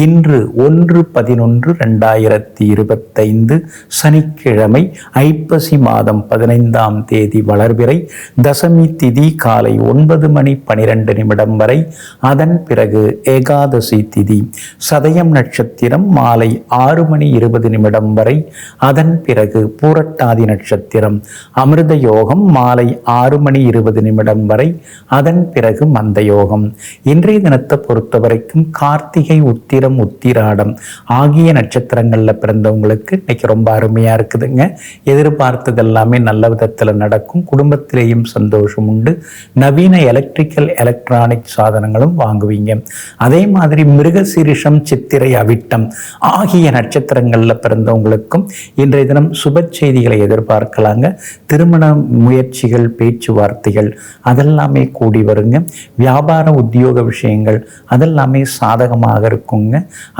இன்று ஒன்று பதினொன்று ரெண்டாயிரத்தி இருபத்தைந்து சனிக்கிழமை ஐப்பசி மாதம் பதினைந்தாம் தேதி வளர்பிறை தசமி திதி காலை ஒன்பது மணி பனிரெண்டு நிமிடம் வரை. அதன் பிறகு ஏகாதசி திதி. சதயம் நட்சத்திரம் மாலை ஆறு மணி இருபது நிமிடம் வரை. அதன் பிறகு பூரட்டாதி நட்சத்திரம். அமிர்த யோகம் மாலை ஆறு மணி இருபது நிமிடம் வரை. அதன் பிறகு மந்த யோகம். இன்றைய தினத்தை பொறுத்தவரைக்கும் கார்த்திகை உத்திர உத்திரம் உத்திராடம் ஆகிய நட்சத்திரங்களில் பிறந்தவங்களுக்கு இன்னைக்கு ரொம்ப அருமையாக இருக்குதுங்க. எதிர்பார்த்தது எல்லாமே நல்ல விதத்தில் நடக்கும். குடும்பத்திலேயும் சந்தோஷம் உண்டு. நவீன எலக்ட்ரிக்கல் எலக்ட்ரானிக் சாதனங்களும் வாங்குவீங்க. அதே மாதிரி மிருகசீரிஷம் சித்திரை அவிட்டம் ஆகிய நட்சத்திரங்களில் பிறந்தவங்களுக்கும் இன்றைய தினம் சுப செய்திகளை எதிர்பார்க்கலாங்க. திருமண முயற்சிகள் பேச்சுவார்த்தைகள் அதெல்லாமே கூடி வருங்க. வியாபார உத்தியோக விஷயங்கள் அதெல்லாமே சாதகமாக இருக்குங்க.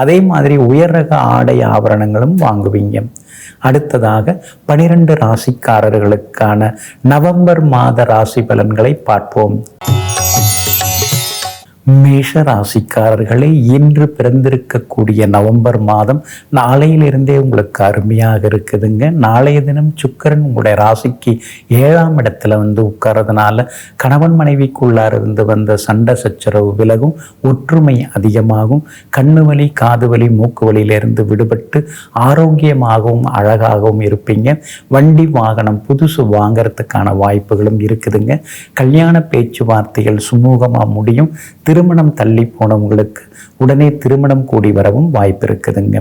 அதே மாதிரி உயர் ரக ஆடை ஆபரணங்களும் வாங்குவீங்க. அடுத்ததாக பனிரெண்டு ராசிக்காரர்களுக்கான நவம்பர் மாத ராசி பலன்களை பார்ப்போம். மேஷ ராசிக்காரர்களே இன்று பிறந்திருக்கக்கூடிய நவம்பர் மாதம் நாளையிலிருந்தே உங்களுக்கு அருமையாக இருக்குதுங்க. நாளைய தினம் சுக்கரன் உங்களுடைய ராசிக்கு ஏழாம் இடத்துல வந்து உட்கார்றதுனால கணவன் மனைவிக்குள்ளார் இருந்து வந்த சண்டை சச்சரவு விலகும் ஒற்றுமை அதிகமாகும். கண்ணு வலி காது வலி மூக்கு வலியிலிருந்து விடுபட்டு ஆரோக்கியமாகவும் அழகாகவும் இருப்பீங்க. வண்டி வாகனம் புதுசு வாங்கறதுக்கான வாய்ப்புகளும் இருக்குதுங்க. கல்யாண பேச்சுவார்த்தைகள் சுமூகமாக முடியும். திருமணம் தள்ளி போனவங்களுக்கு உடனே திருமணம் கூடி வரவும் வாய்ப்பு இருக்குதுங்க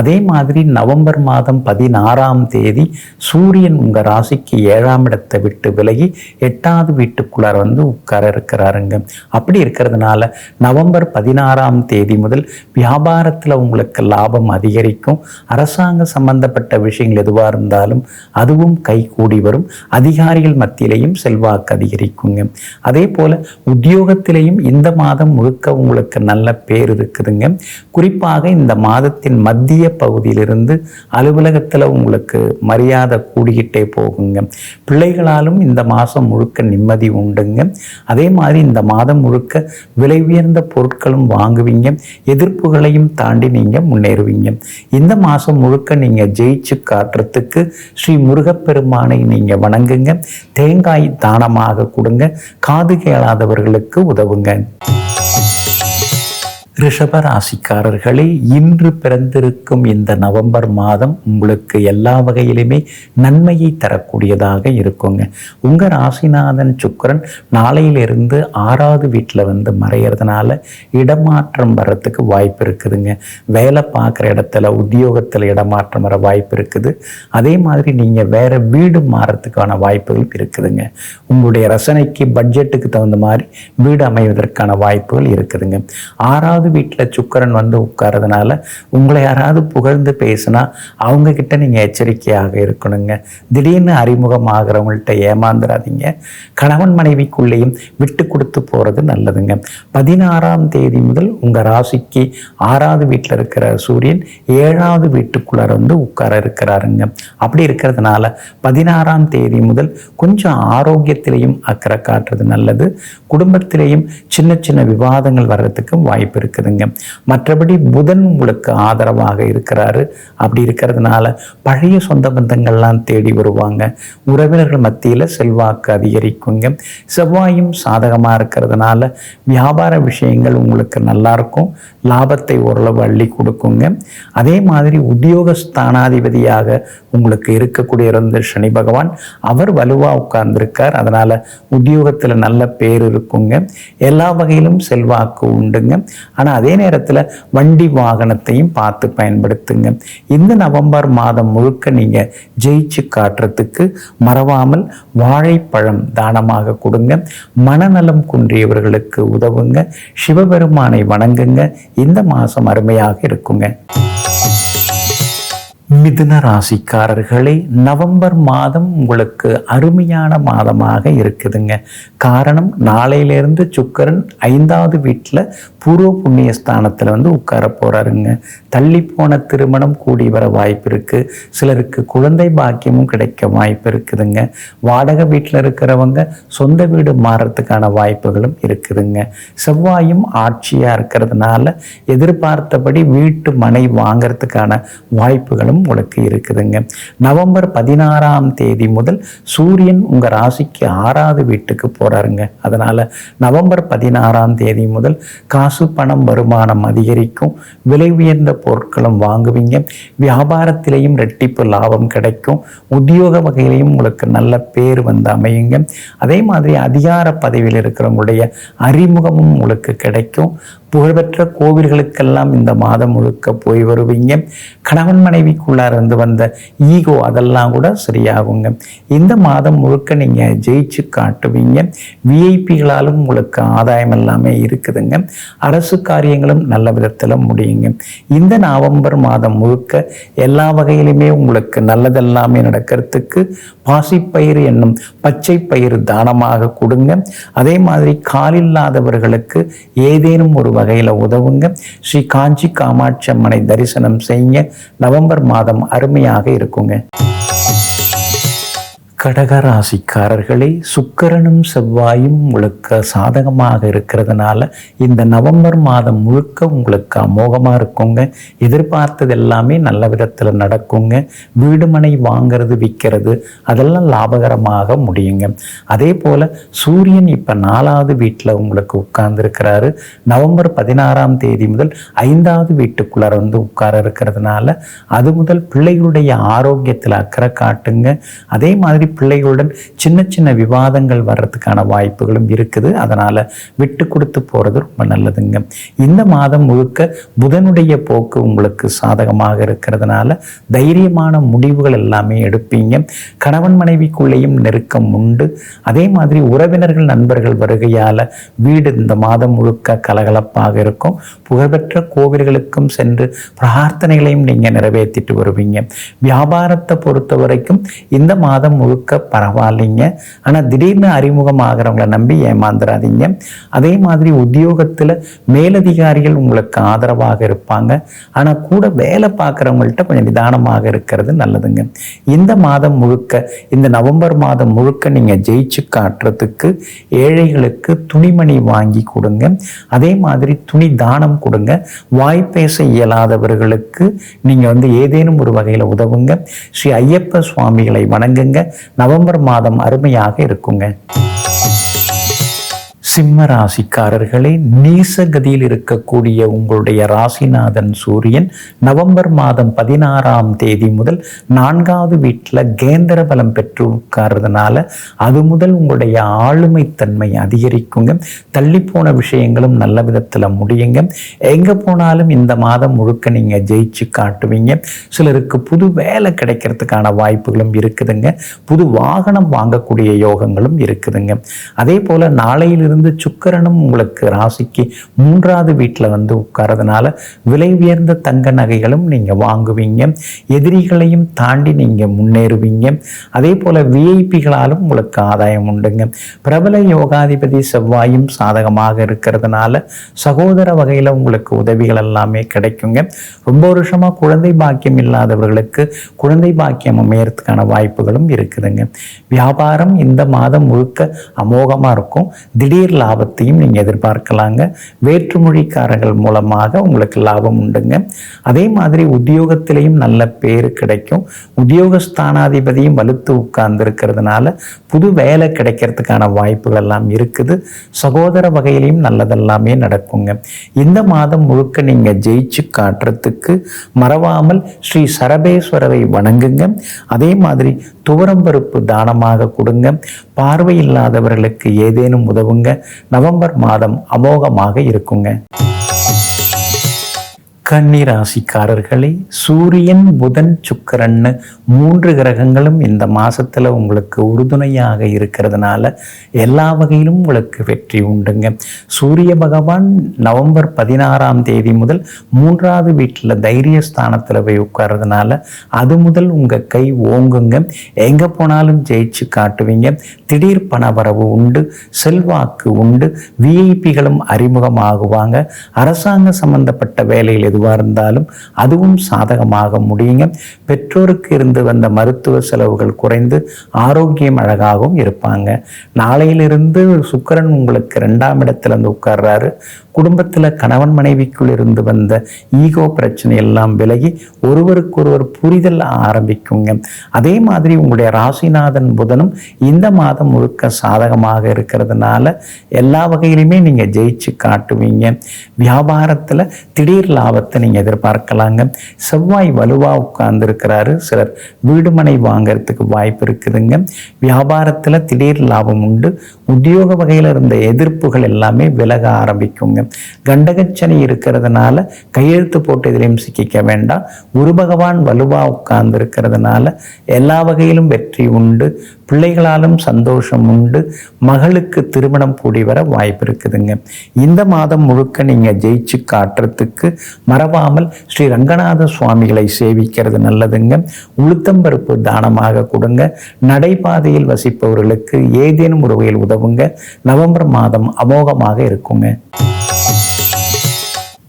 அதே மாதிரி நவம்பர் மாதம் பதினாறாம் தேதி சூரியன் உங்கள் ராசிக்கு ஏழாம் இடத்தை விட்டு விலகி எட்டாவது வீட்டுக்குள்ளார வந்து உட்கார இருக்கிறாருங்க. அப்படி இருக்கிறதுனால நவம்பர் பதினாறாம் தேதி முதல் வியாபாரத்தில் உங்களுக்கு லாபம் அதிகரிக்கும். அரசாங்க சம்பந்தப்பட்ட விஷயங்கள் எதுவாக இருந்தாலும் அதுவும் கை கூடி வரும். அதிகாரிகள் மத்தியிலையும் செல்வாக்கு அதிகரிக்குங்க. அதே போல உத்தியோகத்திலையும் இந்த மாதம் முழுக்க உங்களுக்கு நல்ல பேர் இருக்குதுங்க. குறிப்பாக இந்த மாதத்தின் மத்திய பகுதியிலிருந்து அலுவலகத்தில் உங்களுக்கு மரியாதை கூடிக்கிட்டே போகுங்க. பிள்ளைகளாலும் இந்த மாதம் முழுக்க நிம்மதி உண்டுங்க. அதே மாதிரி இந்த மாதம் முழுக்க விலை உயர்ந்த பொருட்களும் வாங்குவீங்க. எதிர்ப்புகளையும் தாண்டி நீங்கள் முன்னேறுவீங்க. இந்த மாதம் முழுக்க நீங்கள் ஜெயிச்சு காட்டுறதுக்கு ஸ்ரீ முருகப்பெருமானை நீங்கள் வணங்குங்க. தேங்காய் தானமாக கொடுங்க. காது கேளாதவர்களுக்கு உதவுங்க. ரிஷபராசிக்காரர்களே இன்று பிறந்திருக்கும் இந்த நவம்பர் மாதம் உங்களுக்கு எல்லா வகையிலுமே நன்மையை தரக்கூடியதாக இருக்குங்க. உங்கள் ராசிநாதன் சுக்கரன் நாளையிலிருந்து ஆறாவது வீட்டில் வந்து மறையிறதுனால இடமாற்றம் வர்றதுக்கு வாய்ப்பு இருக்குதுங்க. வேலை பார்க்குற இடத்துல உத்தியோகத்தில் இடமாற்றம் வர வாய்ப்பு இருக்குது. அதே மாதிரி நீங்கள் வேறு வீடு மாறத்துக்கான வாய்ப்புகள் இருக்குதுங்க. உங்களுடைய ரசனைக்கு பட்ஜெட்டுக்கு தகுந்த மாதிரி வீடு அமைவதற்கான வாய்ப்புகள் இருக்குதுங்க. ஆறாவது ஆறாவது வீட்டில் சுக்கரன் வந்து உட்காரதுனால உங்களை யாராவது புகழ்ந்து பேசுனா அவங்க கிட்ட நீங்கள் எச்சரிக்கையாக இருக்கணுங்க. திடீர்னு அறிமுகமாகிறவங்கள்ட்ட ஏமாந்துடாதீங்க கணவன் மனைவிக்குள்ளேயும் விட்டு கொடுத்து போகிறது நல்லதுங்க. பதினாறாம் தேதி முதல் உங்கள் ராசிக்கு ஆறாவது வீட்டில் இருக்கிற சூரியன் ஏழாவது வீட்டுக்குள்ளார வந்து உட்கார இருக்கிறாருங்க. அப்படி இருக்கிறதுனால பதினாறாம் தேதி முதல் கொஞ்சம் ஆரோக்கியத்திலையும் அக்கறை காட்டுறது நல்லது. குடும்பத்திலேயும் சின்ன சின்ன விவாதங்கள் வர்றதுக்கும் வாய்ப்பு இருக்குதுங்க மற்றபடி புதன் உங்களுக்கு ஆதரவாக இருக்கிறாரு. அப்படி இருக்கிறதுனால பழைய சொந்த பந்தங்கள்லாம் தேடி வருவாங்க. உறவினர்கள் மத்தியில் செல்வாக்கு அதிகரிக்குங்க. செவ்வாயும் சாதகமாக இருக்கிறதுனால வியாபார விஷயங்கள் உங்களுக்கு நல்லா இருக்கும் லாபத்தை ஓரளவு அள்ளி கொடுக்குங்க. அதே மாதிரி உத்தியோக ஸ்தானாதிபதியாக உங்களுக்கு இருக்கக்கூடிய இருந்த சனி பகவான் அவர் வலுவாக உட்கார்ந்துருக்கார். அதனால் உத்தியோகத்தில் நல்ல பேர் இருக்குங்க. எல்லா வகையிலும் செல்வாக்கு உண்டுங்க. ஆனால் அதே நேரத்தில் வண்டி வாகனத்தையும் பார்த்து பயன்படுத்துங்க. இந்த நவம்பர் மாதம் முழுக்க நீங்கள் ஜெயிச்சு காட்டுறதுக்கு மறவாமல் வாழைப்பழம் தானமாக கொடுங்க. மனநலம் குன்றியவர்களுக்கு உதவுங்க. சிவபெருமானை வணங்குங்க. இந்த மாதம் அருமையாக இருக்குங்க. மிதுன ராசிக்காரர்களே நவம்பர் மாதம் உங்களுக்கு அருமையான மாதமாக இருக்குதுங்க. காரணம் நாளையிலிருந்து சுக்கரன் ஐந்தாவது வீட்டில் பூர்வ புண்ணிய ஸ்தானத்தில் வந்து உட்கார போகிறாருங்க தள்ளி போன திருமணம் கூடி வர வாய்ப்பு இருக்குது சிலருக்கு குழந்தை பாக்கியமும் கிடைக்க வாய்ப்பு இருக்குதுங்க. வாடகை வீட்டில் இருக்கிறவங்க சொந்த வீடு மாறுறதுக்கான வாய்ப்புகளும் இருக்குதுங்க. செவ்வாயும் ஆட்சியாக இருக்கிறதுனால எதிர்பார்த்தபடி வீட்டு மனை வாங்கிறதுக்கான வாய்ப்புகளும் உங்களுக்கு இருக்குதுங்க. நவம்பர் பதினாறாம் தேதி முதல் சூரியன் உங்கள் ராசிக்கு ஆறாவது வீட்டுக்கு போகிறாருங்க அதனால் நவம்பர் பதினாறாம் தேதி முதல் காசு பணம் வருமானம் அதிகரிக்கும். விலை உயர்ந்த பொருட்களும் வாங்குவீங்க. வியாபாரத்திலையும் ரெட்டிப்பு லாபம் கிடைக்கும். உத்தியோக வகையிலையும் உங்களுக்கு நல்ல பேர் வந்து அமையுங்க. அதே மாதிரி அதிகார பதவியில் இருக்கிறவங்களுடைய அறிமுகமும் உங்களுக்கு கிடைக்கும். புகழ்பெற்ற கோவில்களுக்கெல்லாம் இந்த மாதம் முழுக்க போய் வருவீங்க. கணவன் மனைவிக்குள்ளார் இருந்து வந்த ஈகோ அதெல்லாம் கூட சரியாகுங்க. இந்த மாதம் முழுக்க நீங்கள் ஜெயிச்சு காட்டுவீங்க. விஐபிகளாலும் உங்களுக்கு ஆதாயம் எல்லாமே இருக்குதுங்க. அரசு காரியங்களும் நல்ல விதத்தில் முடியுங்க. இந்த நவம்பர் மாதம் முழுக்க எல்லா வகையிலுமே உங்களுக்கு நல்லதெல்லாமே நடக்கிறதுக்கு பாசிப்பயிர் என்னும் பச்சை பயிர் தானமாக கொடுங்க. அதே மாதிரி காலில்லாதவர்களுக்கு ஏதேனும் ஒரு வகையில் உதவுங்க. ஸ்ரீ காஞ்சி காமாட்சி அம்மனை தரிசனம் செய்யுங்க. நவம்பர் மாதம் அருமையாக இருக்குங்க. கடகராசிக்காரர்களே சுக்கரனும் செவ்வாயும் உங்களுக்கு சாதகமாக இருக்கிறதுனால இந்த நவம்பர் மாதம் முழுக்க உங்களுக்கு அமோகமாக இருக்குங்க. எதிர்பார்த்தது எல்லாமே நல்ல விதத்தில் நடக்குங்க. வீடுமனை வாங்கிறது விற்கிறது அதெல்லாம் லாபகரமாக முடியுங்க. அதே போல் சூரியன் இப்போ நாலாவது வீட்டில் உங்களுக்கு உட்கார்ந்துருக்கிறாரு. நவம்பர் பதினாறாம் தேதி முதல் ஐந்தாவது வீட்டுக்குள்ளார வந்து உட்கார இருக்கிறதுனால அது முதல் பிள்ளைகளுடைய ஆரோக்கியத்தில் அக்கறை காட்டுங்க. அதே மாதிரி பிள்ளைகளுடன் சின்ன சின்ன விவாதங்கள் வர்றதுக்கான வாய்ப்புகளும் இருக்குது. அதனால் விட்டு கொடுத்து போகிறது ரொம்ப நல்லதுங்க. இந்த மாதம் முழுக்க புதனுடைய போக்கு உங்களுக்கு சாதகமாக இருக்கிறதுனால தைரியமான முடிவுகள் எல்லாமே எடுப்பீங்க. கணவன் மனைவிக்குள்ளேயும் நெருக்கம் உண்டு. அதே மாதிரி உறவினர்கள் நண்பர்கள் வருகையால் வீடு இந்த மாதம் முழுக்க கலகலப்பாக இருக்கும். புகழ்பெற்ற கோவில்களுக்கும் சென்று பிரார்த்தனைகளையும் நீங்கள் நிறைவேற்றிட்டு வருவீங்க. வியாபாரத்தை பொறுத்த வரைக்கும் இந்த மாதம் முழுக்க பரவாயில்லைங்க. ஆனால் திடீர்னு அறிமுகம் ஆகிறவங்களை நம்பி ஏமாந்துடாதீங்க அதே மாதிரி உத்தியோகத்தில் மேலதிகாரிகள் உங்களுக்கு ஆதரவாக இருப்பாங்க. ஆனால் கூட வேலை பார்க்குறவங்கள்ட்ட கொஞ்சம் நிதானமாக இருக்கிறது நல்லதுங்க. இந்த மாதம் முழுக்க இந்த நவம்பர் மாதம் முழுக்க நீங்கள் ஜெயிச்சு காட்டுறதுக்கு ஏழைகளுக்கு துணிமணி வாங்கி கொடுங்க. அதே மாதிரி துணி தானம் கொடுங்க. வாய் பேச இயலாதவர்களுக்கு நீங்கள் வந்து ஏதேனும் ஒரு வகையில் உதவுங்க. ஸ்ரீ ஐயப்ப சுவாமிகளை வணங்குங்க. நவம்பர் மாதம் அருமையாக இருக்குங்க. சிம்ம ராசிக்காரர்களே நீசகதியில் இருக்கக்கூடிய உங்களுடைய ராசிநாதன் சூரியன் நவம்பர் மாதம் பதினாறாம் தேதி முதல் நான்காவது வீட்டில் கேந்திர பலம் பெற்று உட்கார்றதுனால அது முதல் உங்களுடைய ஆளுமைத்தன்மை அதிகரிக்குங்க. தள்ளிப்போன விஷயங்களும் நல்ல விதத்தில் முடியுங்க. எங்கே போனாலும் இந்த மாதம் முழுக்க நீங்கள் ஜெயிச்சு காட்டுவீங்க. சிலருக்கு புது வேலை கிடைக்கிறதுக்கான வாய்ப்புகளும் இருக்குதுங்க. புது வாகனம் வாங்கக்கூடிய யோகங்களும் இருக்குதுங்க. அதே போல் நாளையிலிருந்து இருந்து சுக்கரனும் உங்களுக்கு ராசிக்கு மூன்றாவது வீட்டில் வந்து உட்காரதுனால விலை உயர்ந்த தங்க நகைகளும் நீங்கள் வாங்குவீங்க. எதிரிகளையும் தாண்டி நீங்கள் முன்னேறுவீங்க. அதே போல் விஐபிகளாலும் உங்களுக்கு ஆதாயம் உண்டுங்க. பிரபல யோகாதிபதி செவ்வாயும் சாதகமாக இருக்கிறதுனால சகோதர வகையில் உங்களுக்கு உதவிகள் எல்லாமே கிடைக்குங்க. ரொம்ப வருஷமாக குழந்தை பாக்கியம் இல்லாதவர்களுக்கு குழந்தை பாக்கியம் அமையறதுக்கான வாய்ப்புகளும் இருக்குதுங்க. வியாபாரம் இந்த மாதம் முழுக்க அமோகமாக இருக்கும். திடீர் லாபத்தையும் நீங்கள் எதிர்பார்க்கலாங்க. வேற்றுமொழிக்காரர்கள் மூலமாக உங்களுக்கு லாபம் உண்டுங்க. அதே மாதிரி உத்தியோகத்திலையும் நல்ல பேர் கிடைக்கும். உத்தியோகஸ்தானாதிபதியும் வலுத்து உட்கார்ந்து இருக்கிறதுனால புது வேலை கிடைக்கிறதுக்கான வாய்ப்புகள் எல்லாம் இருக்குது. சகோதர வகையிலையும் நல்லதெல்லாமே நடக்குங்க. இந்த மாதம் முழுக்க நீங்கள் ஜெயிச்சு காட்டுறதுக்கு மறவாமல் ஸ்ரீ சரபேஸ்வரரை வணங்குங்க. அதே மாதிரி துவரம்பருப்பு தானமாக கொடுங்க. பார்வை இல்லாதவர்களுக்கு ஏதேனும் உதவுங்க. நவம்பர் மாதம் அமோகமாக இருக்குங்க. கன்னிராசிக்காரர்களே சூரியன் புதன் சுக்கிரன்னு மூன்று கிரகங்களும் இந்த மாசத்துல உங்களுக்கு உறுதுணையாக இருக்கிறதுனால எல்லா வகையிலும் உங்களுக்கு வெற்றி உண்டுங்க. சூரிய பகவான் நவம்பர் பதினாறாம் தேதி முதல் மூன்றாவது வீட்டில் தைரிய ஸ்தானத்தில் போய் உட்கார்றதுனால அது முதல் உங்க கை ஓங்குங்க. எங்க போனாலும் ஜெயிச்சு காட்டுவீங்க. திடீர் பணவரவு உண்டு செல்வாக்கு உண்டு விஐபிகளும் அறிமுகமாகுவாங்க. அரசாங்க சம்பந்தப்பட்ட வேலையில் எதுவாக இருந்தாலும் அதுவும் சாதகமாக முடியுங்க. பெற்றோருக்கு இருந்து வந்த மருத்துவ செலவுகள் குறைந்து ஆரோக்கியம் அழகாகவும் இருப்பாங்க. நாளையிலிருந்து சுக்கிரன் உங்களுக்கு ரெண்டாம் இடத்துல வந்து உட்கார்றாரு. குடும்பத்தில் கணவன் மனைவிக்குள் இருந்து வந்த ஈகோ பிரச்சனை எல்லாம் விலகி ஒருவருக்கொருவர் புரிதல் ஆரம்பிக்குங்க. அதே மாதிரி உங்களுடைய ராசிநாதன் புதனும் இந்த மாதம் முழுக்க சாதகமாக இருக்கிறதுனால எல்லா வகையிலுமே நீங்கள் ஜெயிச்சு காட்டுவீங்க. வியாபாரத்தில் திடீர் லாபத்தை நீங்கள் எதிர்பார்க்கலாங்க. செவ்வாய் வலுவாக உட்கார்ந்துருக்கிறாரு. சிலர் வீடுமனை வாங்கிறதுக்கு வாய்ப்பு இருக்குதுங்க. வியாபாரத்தில் திடீர் லாபம் உண்டு. உத்தியோக வகையில் இருந்த எதிர்ப்புகள் எல்லாமே விலக ஆரம்பிக்குங்க. கண்டகச்சனி இருக்கிறதுனால கையெழுத்து போட்டு எதிலையும் சிக்கிக்க வேண்டாம். குரு பகவான் வலுவாக உட்கார்ந்து இருக்கிறதுனால எல்லா வகையிலும் வெற்றி உண்டு. பிள்ளைகளாலும் சந்தோஷம் உண்டு. மகளுக்கு திருமணம் கூடி வர வாய்ப்பு இருக்குதுங்க. இந்த மாதம் முழுக்க நீங்கள் ஜெயிச்சு காட்டுறதுக்கு மறவாமல் ஸ்ரீ ரங்கநாத சுவாமிகளை சேவிக்கிறது நல்லதுங்க. உளுத்தம்பருப்பு தானமாக கொடுங்க. நடைபாதையில் வசிப்பவர்களுக்கு ஏதேனும் ஒரு வகையில் உதவுங்க. நவம்பர் மாதம் அமோகமாக இருக்குங்க.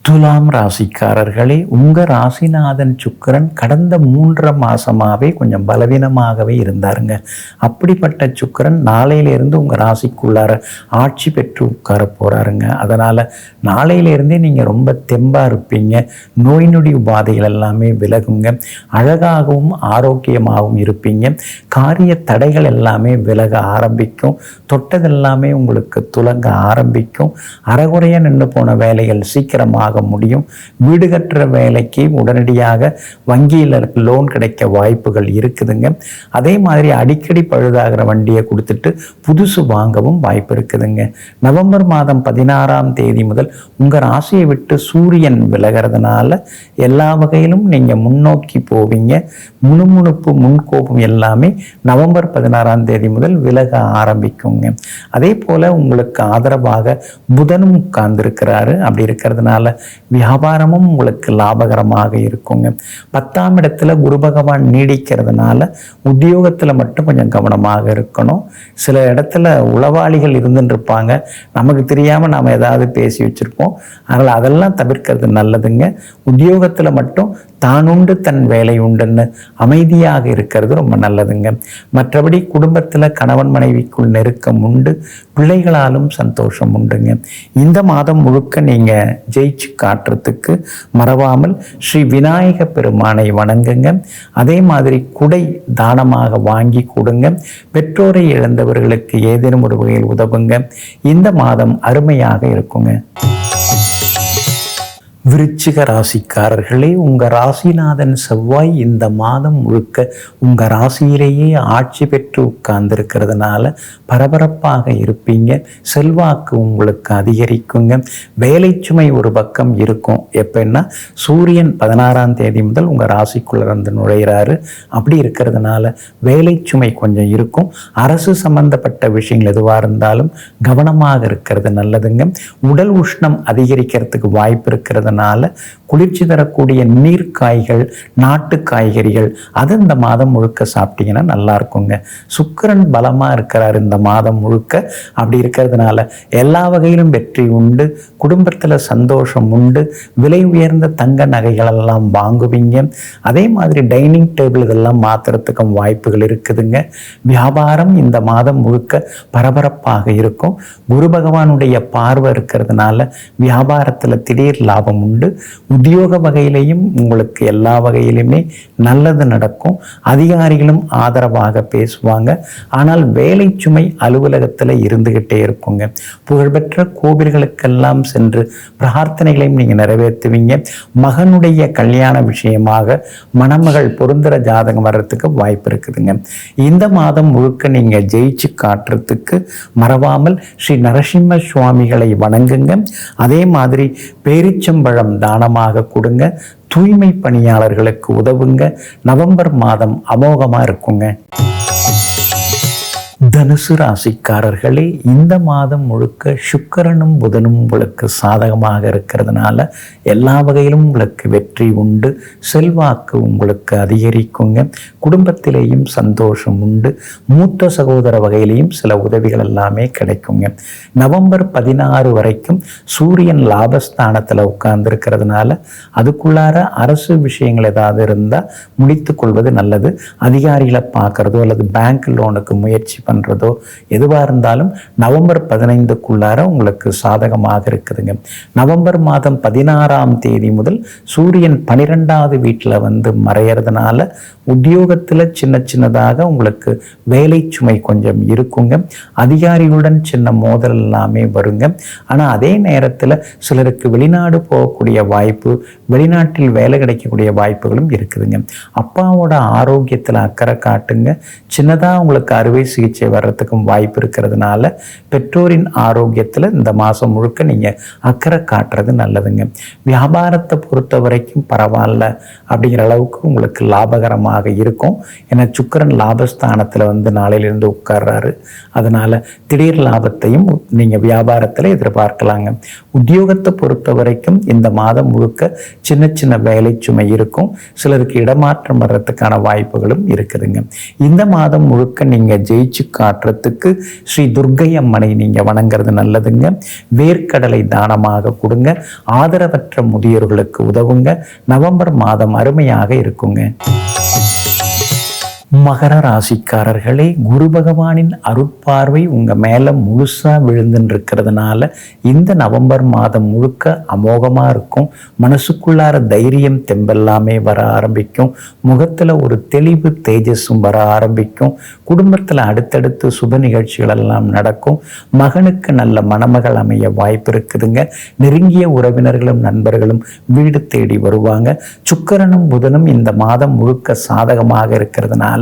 துலாம் ராசிக்காரர்களே உங்கள் ராசிநாதன் சுக்கிரன் கடந்த மூன்றரை மாதமாகவே கொஞ்சம் பலவீனமாகவே இருந்தாருங்க. அப்படிப்பட்ட சுக்கிரன் நாளையிலேருந்து உங்கள் ராசிக்குள்ளார ஆட்சி பெற்று உட்கார போகிறாருங்க அதனால் நாளையிலேருந்தே நீங்கள் ரொம்ப தெம்பாக இருப்பீங்க. நோய் நொடி உபாதைகள் எல்லாமே விலகுங்க. அழகாகவும் ஆரோக்கியமாகவும் இருப்பீங்க. காரிய தடைகள் எல்லாமே விலக ஆரம்பிக்கும். தொட்டதெல்லாமே உங்களுக்கு துலங்க ஆரம்பிக்கும். அறகுறையா நின்று போன வேலைகள் சீக்கிரமாக முடியும். வீடு கட்டுற வேலைக்கு உடனடியாக வங்கியில் லோன் கிடைக்க வாய்ப்புகள் இருக்குதுங்க. அதே மாதிரி அடிக்கடி பழுதாகிற வண்டியை கொடுத்துட்டு புதுசு வாங்கவும் வாய்ப்பு இருக்குதுங்க. நவம்பர் மாதம் பதினாறாம் தேதி முதல் உங்கள் ராசியை விட்டு சூரியன் விலகிறதுனால எல்லா வகையிலும் நீங்கள் முன்னோக்கி போவீங்க. முணுமுணுப்பு முன்கோபம் எல்லாமே நவம்பர் பதினாறாம் தேதி முதல் விலக ஆரம்பிக்குங்க. அதே போல் உங்களுக்கு ஆதரவாக புதனும் உட்கார்ந்துருக்கிறாரு. அப்படி இருக்கிறதுனால வியாபாரமும் உங்களுக்கு லாபகரமாக இருக்குங்க. பத்தாம் இடத்துல குரு பகவான் நீடிக்கிறதுனால உத்தியோகத்தில் மட்டும் கொஞ்சம் கவனமாக இருக்கணும். சில இடத்துல உளவாளிகள் இருந்துருப்பாங்க. இருப்பாங்க நமக்கு தெரியாமல் நாம் ஏதாவது பேசி வச்சுருப்போம். அதனால் அதெல்லாம் தவிர்க்கிறது நல்லதுங்க. உத்தியோகத்தில் மட்டும் தானுண்டு தன் வேலை உண்டுன்னு அமைதியாக இருக்கிறது ரொம்ப நல்லதுங்க. மற்றபடி குடும்பத்தில் கணவன் மனைவிக்குள் நெருக்கம் உண்டு பிள்ளைகளாலும் சந்தோஷம் உண்டுங்க. இந்த மாதம் முழுக்க நீங்கள் ஜெயிச்சு காட்டுறதுக்கு மறவாமல் ஸ்ரீ விநாயக பெருமானை வணங்குங்க. அதே மாதிரி குடை தானமாக வாங்கி கொடுங்க. பெற்றோரை இழந்தவர்களுக்கு ஏதேனும் ஒரு வகையில் உதவுங்க. இந்த மாதம் அருமையாக இருக்குங்க. விருச்சிக ராசிக்காரர்களே உங்கள் ராசிநாதன் செவ்வாய் இந்த மாதம் முழுக்க உங்கள் ராசியிலேயே ஆட்சி பெற்று உட்கார்ந்துருக்கிறதுனால பரபரப்பாக இருப்பீங்க. செல்வாக்கு உங்களுக்கு அதிகரிக்குங்க. வேலை சுமை ஒரு பக்கம் இருக்கும். எப்பன்னா சூரியன் பதினாறாம் தேதி முதல் உங்கள் ராசிக்குள்ளே இருந்து நுழையிறாரு. அப்படி இருக்கிறதுனால வேலை சுமை கொஞ்சம் இருக்கும். அரசு சம்பந்தப்பட்ட விஷயங்கள் எதுவாக இருந்தாலும் கவனமாக இருக்கிறது நல்லதுங்க. உடல் உஷ்ணம் அதிகரிக்கிறதுக்கு வாய்ப்பு இருக்கிறது இருக்கிறதுனால குளிர்ச்சி தரக்கூடிய நீர் காய்கள் நாட்டு காய்கறிகள் அது இந்த மாதம் முழுக்க சாப்பிட்டீங்கன்னா நல்லா இருக்குங்க. சுக்கிரன் பலமா இருக்கிறார் இந்த மாதம் முழுக்க. அப்படி இருக்கிறதுனால எல்லா வகையிலும் வெற்றி உண்டு குடும்பத்தில் சந்தோஷம் உண்டு விலை உயர்ந்த தங்க நகைகள் எல்லாம் வாங்குவீங்க. அதே மாதிரி டைனிங் டேபிள் இதெல்லாம் மாத்துறதுக்கும் வாய்ப்புகள் இருக்குதுங்க. வியாபாரம் இந்த மாதம் முழுக்க பரபரப்பாக இருக்கும். குரு பகவானுடைய பார்வை இருக்கிறதுனால வியாபாரத்தில் திடீர் லாபம் உண்டு. உத்தியோக வகையிலையும் உங்களுக்கு எல்லா வகையிலுமே நல்லது நடக்கும். அதிகாரிகளும் ஆதரவாக பேசுவாங்க. ஆனால் வேலை சுமை அலுவலகத்தில் இருந்துகிட்டே இருக்குங்க. புகழ்பெற்ற கோவில்களுக்கெல்லாம் சென்று பிரார்த்தனைகளையும் நீங்கள் நிறைவேற்றுவீங்க. மகனுடைய கல்யாண விஷயமாக மணமகள் பொருந்துற ஜாதகம் வர்றதுக்கு வாய்ப்பு இருக்குதுங்க. இந்த மாதம் முழுக்க நீங்கள் ஜெயிச்சு காட்டுறதுக்கு மறவாமல் ஸ்ரீ நரசிம்ம சுவாமிகளை வணங்குங்க. அதே மாதிரி பேரிச்சம்பழ பழம் தானமாக கொடுங்க. தூய்மை பணியாளர்களுக்கு உதவுங்க. நவம்பர் மாதம் அமோகமாக இருக்குங்க. தனுசு ராசிக்காரர்களே இந்த மாதம் முழுக்க சுக்கரனும் புதனும் உங்களுக்கு சாதகமாக இருக்கிறதுனால எல்லா வகையிலும் உங்களுக்கு வெற்றி உண்டு செல்வாக்கு உங்களுக்கு அதிகரிக்குங்க. குடும்பத்திலேயும் சந்தோஷம் உண்டு மூத்த சகோதர வகையிலையும் சில உதவிகள் எல்லாமே கிடைக்குங்க. நவம்பர் பதினாறு வரைக்கும் சூரியன் லாபஸ்தானத்தில் உட்கார்ந்துருக்கிறதுனால அதுக்குள்ளார அரசு விஷயங்கள் ஏதாவது இருந்தால் முடித்து கொள்வது நல்லது. அதிகாரிகளை பார்க்குறதோ அல்லது பேங்க் லோனுக்கு முயற்சி பண்ணுறதோ எதுவாக இருந்தாலும் நவம்பர் பதினைந்துக்குள்ளார உங்களுக்கு சாதகமாக இருக்குதுங்க. நவம்பர் மாதம் பதினாறாம் தேதி முதல் சூரியன் பனிரெண்டாவது வீட்டில் வந்து மறையிறதுனால உத்தியோகத்தில் சின்ன சின்னதாக உங்களுக்கு வேலை சுமை கொஞ்சம் இருக்குங்க. அதிகாரிகளுடன் சின்ன மோதல் எல்லாமே வருங்க. ஆனால் அதே நேரத்தில் சிலருக்கு வெளிநாடு போகக்கூடிய வாய்ப்பு வெளிநாட்டில் வேலை கிடைக்கக்கூடிய வாய்ப்புகளும் இருக்குதுங்க. அப்பாவோட ஆரோக்கியத்தில் அக்கறை காட்டுங்க. சின்னதாக உங்களுக்கு அறுவை சிகிச்சை சிகிச்சை வர்றதுக்கும் வாய்ப்பு இருக்கிறதுனால பெற்றோரின் ஆரோக்கியத்தில் இந்த மாதம் முழுக்க நீங்கள் அக்கறை காட்டுறது நல்லதுங்க. வியாபாரத்தை பொறுத்த வரைக்கும் பரவாயில்ல அப்படிங்கிற அளவுக்கு உங்களுக்கு லாபகரமாக இருக்கும். ஏன்னா சுக்கரன் லாபஸ்தானத்தில் வந்து நாளையிலிருந்து உட்கார்றாரு. அதனால் திடீர் லாபத்தையும் நீங்கள் வியாபாரத்தில் எதிர்பார்க்கலாங்க. உத்தியோகத்தை பொறுத்த வரைக்கும் இந்த மாதம் முழுக்க சின்ன சின்ன வேலை சுமை இருக்கும். சிலருக்கு இடமாற்றம் வர்றதுக்கான வாய்ப்புகளும் இருக்குதுங்க. இந்த மாதம் முழுக்க நீங்கள் ஜெயிச்சு காட்டுறதுக்கு ஸ்ரீ துர்கை அம்மனை நீங்கள் வணங்குறது நல்லதுங்க. வேர்க்கடலை தானமாக கொடுங்க. ஆதரவற்ற முதியோர்களுக்கு உதவுங்க. நவம்பர் மாதம் அருமையாக இருக்குங்க. மகர ராசிக்காரர்களே குரு பகவானின் அருட்பார்வை உங்கள் மேலே முழுசாக விழுந்துன்னு இருக்கிறதுனால இந்த நவம்பர் மாதம் முழுக்க அமோகமாக இருக்கும். மனசுக்குள்ளார தைரியம் தெம்பெல்லாமே வர ஆரம்பிக்கும். முகத்தில் ஒரு தெளிவு தேஜஸும் வர ஆரம்பிக்கும். குடும்பத்தில் அடுத்தடுத்து சுப நிகழ்ச்சிகள் எல்லாம் நடக்கும். மகனுக்கு நல்ல மணமகள் அமைய வாய்ப்பு இருக்குதுங்க. நெருங்கிய உறவினர்களும் நண்பர்களும் வீடு தேடி வருவாங்க. சுக்கரனும் புதனும் இந்த மாதம் முழுக்க சாதகமாக இருக்கிறதுனால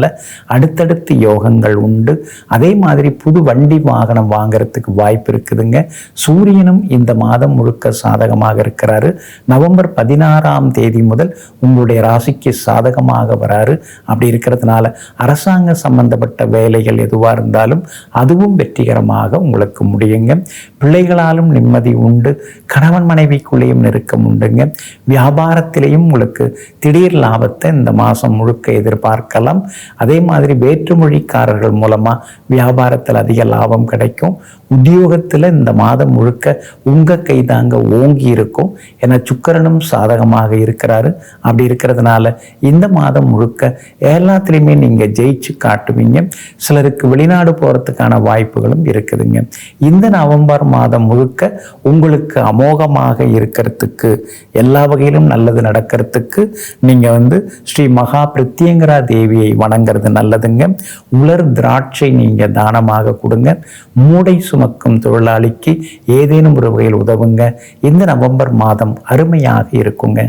அடுத்தடுத்து யோகங்கள் உண்டு. அதே மாதிரி புது வண்டி வாகனம் வாங்குறதுக்கு வாய்ப்பு இருக்குதுங்க. சூரியனும் இந்த மாதம் முழுக்க சாதகமாக இருக்கிறாரு. நவம்பர் பதினாறாம் தேதி முதல் உங்களுடைய ராசிக்கு சாதகமாக வராரு. அப்படி இருக்கிறதுனால அரசாங்க சம்பந்தப்பட்ட வேலைகள் எதுவாக இருந்தாலும் அதுவும் வெற்றிகரமாக உங்களுக்கு முடியுங்க. பிள்ளைகளாலும் நிம்மதி உண்டு. கணவன் மனைவிக்குள்ளேயும் நெருக்கம் உண்டுங்க. வியாபாரத்திலையும் உங்களுக்கு திடீர் லாபத்தை இந்த மாதம் முழுக்க எதிர்பார்க்கலாம். அதே மாதிரி வேற்றுமொழிக்காரர்கள் மூலமாக வியாபாரத்தில் அதிக லாபம் கிடைக்கும். உத்தியோகத்தில் இந்த மாதம் முழுக்க உங்கள் கைதாங்க ஓங்கி இருக்கும். ஏன்னா சுக்கரனும் சாதகமாக இருக்கிறாரு. அப்படி இருக்கிறதுனால இந்த மாதம் முழுக்க எல்லாத்துலேயுமே நீங்கள் ஜெயிச்சு காட்டுவீங்க. சிலருக்கு வெளிநாடு போகிறதுக்கான வாய்ப்புகளும் இருக்குதுங்க. இந்த நவம்பர் மாதம் முழுக்க உங்களுக்கு அமோகமாக இருக்கிறதுக்கு எல்லா வகையிலும் நல்லது நடக்கிறதுக்கு நீங்கள் வந்து ஸ்ரீ மகா பிரத்யங்கரா தேவியை வண வணங்குறது நல்லதுங்க. உலர் திராட்சை நீங்கள் தானமாக கொடுங்க. மூடை சுமக்கும் தொழிலாளிக்கு ஏதேனும் ஒரு வகையில் உதவுங்க. இந்த நவம்பர் மாதம் அருமையாக இருக்குங்க.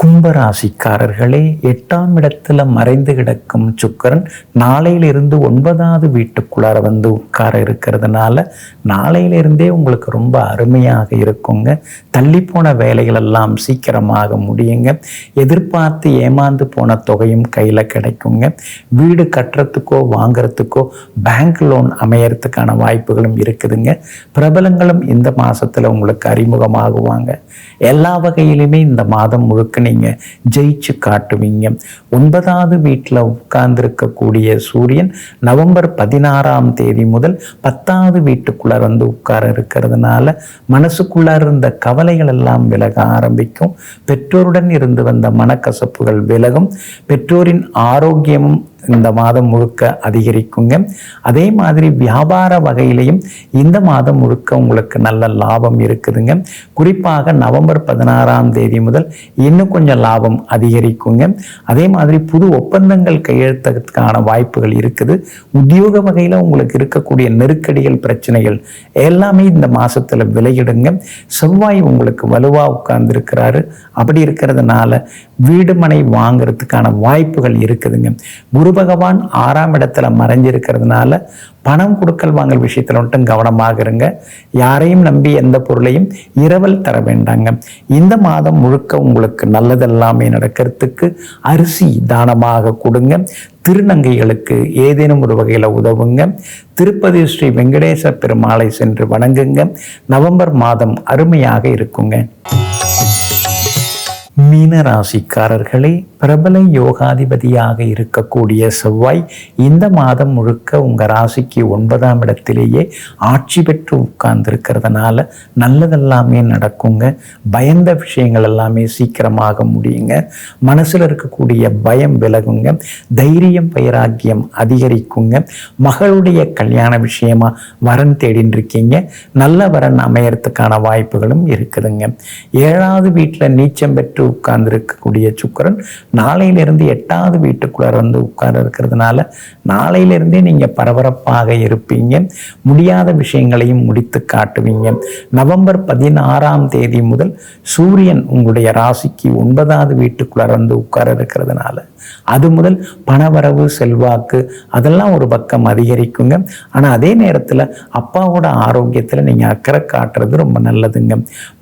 கும்பராசிக்காரர்களே எட்டாம் இடத்துல மறைந்து கிடக்கும் சுக்கரன் நாளையிலிருந்து ஒன்பதாவது வீட்டுக்குள்ளார வந்து உட்கார இருக்கிறதுனால நாளையிலிருந்தே உங்களுக்கு ரொம்ப அருமையாக இருக்குங்க. தள்ளி போன வேலைகள் எல்லாம் சீக்கிரமாக முடியுங்க. எதிர்பார்த்து ஏமாந்து போன தொகையும் கையில் கிடைக்குங்க. வீடு கட்டுறதுக்கோ வாங்கிறதுக்கோ பேங்க் லோன் அமையறதுக்கான வாய்ப்புகளும் இருக்குதுங்க. பிரபலங்களும் இந்த மாதத்தில் உங்களுக்கு அறிமுகமாகுவாங்க. எல்லா வகையிலுமே இந்த மாதம் முழுக்க நீங்கள் ஜெயிச்சு காட்டுவீங்க. ஒன்பதாவது வீட்டில் உட்கார்ந்துருக்கக்கூடிய சூரியன் நவம்பர் பதினாறாம் தேதி முதல் பத்தாவது வீட்டுக்குள்ளார் வந்து உட்கார இருக்கிறதுனால மனசுக்குள்ளார் இருந்த கவலைகள் எல்லாம் விலக ஆரம்பிக்கும். பெற்றோருடன் இருந்து வந்த மனக்கசப்புகள் விலகும். பெற்றோரின் ஆரோக்கியமும் இந்த மாதம் முழுக்க அதிகரிக்குங்க. அதே மாதிரி வியாபார வகையிலையும் இந்த மாதம் முழுக்க உங்களுக்கு நல்ல லாபம் இருக்குதுங்க. குறிப்பாக நவம்பர் பதினாறாம் தேதி முதல் இன்னும் கொஞ்சம் லாபம் அதிகரிக்குங்க. அதே மாதிரி புது ஒப்பந்தங்கள் கையெழுத்ததுக்கான வாய்ப்புகள் இருக்குது. உத்தியோக வகையில் உங்களுக்கு இருக்கக்கூடிய நெருக்கடிகள் பிரச்சனைகள் எல்லாமே இந்த மாதத்தில் விலையிடுங்க செவ்வாய் உங்களுக்கு வலுவாக உட்கார்ந்துருக்கிறாரு. அப்படி இருக்கிறதுனால வீடு மனை வாங்குறதுக்கான வாய்ப்புகள் இருக்குதுங்க. குரு குரு பகவான் ஆறாம் இடத்துல மறைஞ்சிருக்கிறதுனால பணம் கொடுக்கல் வாங்கல் விஷயத்தில் மட்டும் கவனமாக இருங்க. யாரையும் நம்பி எந்த பொருளையும் இரவல் தர வேண்டாங்க. இந்த மாதம் முழுக்க உங்களுக்கு நல்லதெல்லாமே நடக்கிறதுக்கு அரிசி தானமாக கொடுங்க. திருநங்கைகளுக்கு ஏதேனும் ஒரு வகையில் உதவுங்க. திருப்பதி ஸ்ரீ வெங்கடேச பெருமாளை சென்று வணங்குங்க. நவம்பர் மாதம் அருமையாக இருக்குங்க. மீன ராசிக்காரர்களே பிரபல யோகாதிபதியாக இருக்கக்கூடிய செவ்வாய் இந்த மாதம் முழுக்க உங்கள் ராசிக்கு ஒன்பதாம் இடத்திலேயே ஆட்சி பெற்று உட்கார்ந்துருக்கிறதுனால நல்லதெல்லாமே நடக்குங்க. பயந்த விஷயங்கள் எல்லாமே சீக்கிரமாக முடியுங்க. மனசில் இருக்கக்கூடிய பயம் விலகுங்க. தைரியம் பைராக்கியம் அதிகரிக்குங்க. மகளுடைய கல்யாண விஷயமா வரன் தேடின்னு இருக்கீங்க நல்ல வரன் அமையறதுக்கான வாய்ப்புகளும் இருக்குதுங்க. ஏழாவது வீட்டில் நீச்சம் பெற்று உட்கார்ந்து இருக்கக்கூடிய சுக்கரன் நாளையிலிருந்து எட்டாவது வீட்டுக்குள்ள வந்து உட்கார இருக்கிறதுனால நாளையிலிருந்தே நீங்க பரபரப்பாக இருப்பீங்க. முடியாத விஷயங்களையும் முடித்து காட்டுவீங்க. நவம்பர் பதினாறாம் தேதி முதல் சூரியன் உங்களுடைய ராசிக்கு ஒன்பதாவது வீட்டுக்குள்ள வந்து உட்கார இருக்கிறதுனால அது முதல் பணவரவு செல்வாக்கு அதெல்லாம் ஒரு பக்கம் அதிகரிக்குங்க. ஆனால் அதே நேரத்தில் அப்பாவோட ஆரோக்கியத்தில் நீங்கள் அக்கறை காட்டுறது ரொம்ப நல்லதுங்க.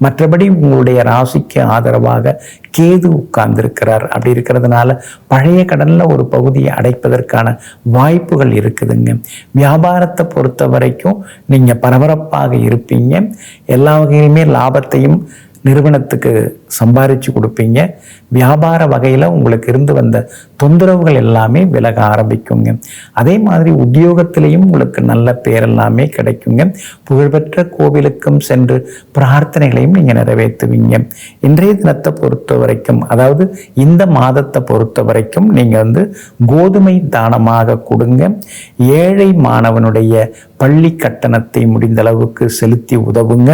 மற்றபடி உங்களுடைய ராசிக்கு ஆதரவாக கேது உட்கார்ந்திருக்கிறார். அப்படி இருக்கிறதுனால பழைய கடனில் ஒரு பகுதியை அடைப்பதற்கான வாய்ப்புகள் இருக்குதுங்க. வியாபாரத்தை பொறுத்த வரைக்கும் நீங்கள் பரபரப்பாக இருப்பீங்க. எல்லா வகையிலுமே லாபத்தையும் நிறுவனத்துக்கு சம்பாரித்து கொடுப்பீங்க. வியாபார வகையில் உங்களுக்கு இருந்து வந்த தொந்தரவுகள் எல்லாமே விலக ஆரம்பிக்குங்க. அதே மாதிரி உத்தியோகத்திலையும் உங்களுக்கு நல்ல பேர் எல்லாமே கிடைக்குங்க. புகழ்பெற்ற கோவிலுக்கும் சென்று பிரார்த்தனைகளையும் நீங்கள் நிறைவேற்றுவீங்க. இன்றைய தினத்தை பொறுத்த வரைக்கும் அதாவது இந்த மாதத்தை பொறுத்த வரைக்கும் நீங்கள் வந்து கோதுமை தானமாக கொடுங்க. ஏழை மாணவனுடைய பள்ளி கட்டணத்தை முடிந்த அளவுக்கு செலுத்தி உதவுங்க.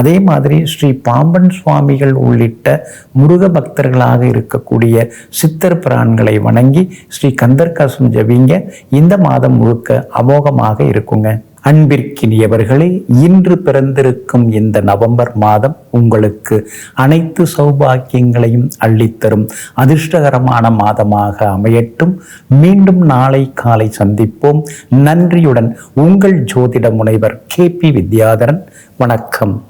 அதே மாதிரி ஸ்ரீ பாம்பன் சுவாமிகள் உள்ளிட்ட முருக பக்தர்களாக இருக்கக்கூடிய சித்தர் பிரான்களை வணங்கி ஸ்ரீ கந்தர்காசம் ஜபிங்க. இந்த மாதம் முழுக்க அமோகமாக இருக்குங்க. அன்பிற்கினியவர்களே இன்று பிறந்திருக்கும் இந்த நவம்பர் மாதம் உங்களுக்கு அனைத்து சௌபாக்கியங்களையும் அள்ளித்தரும். அதிர்ஷ்டகரமான மாதமாக அமையட்டும். மீண்டும் நாளை காலை சந்திப்போம். நன்றியுடன் உங்கள் ஜோதிட முனைவர் கே பி வித்யாதரன். வணக்கம்.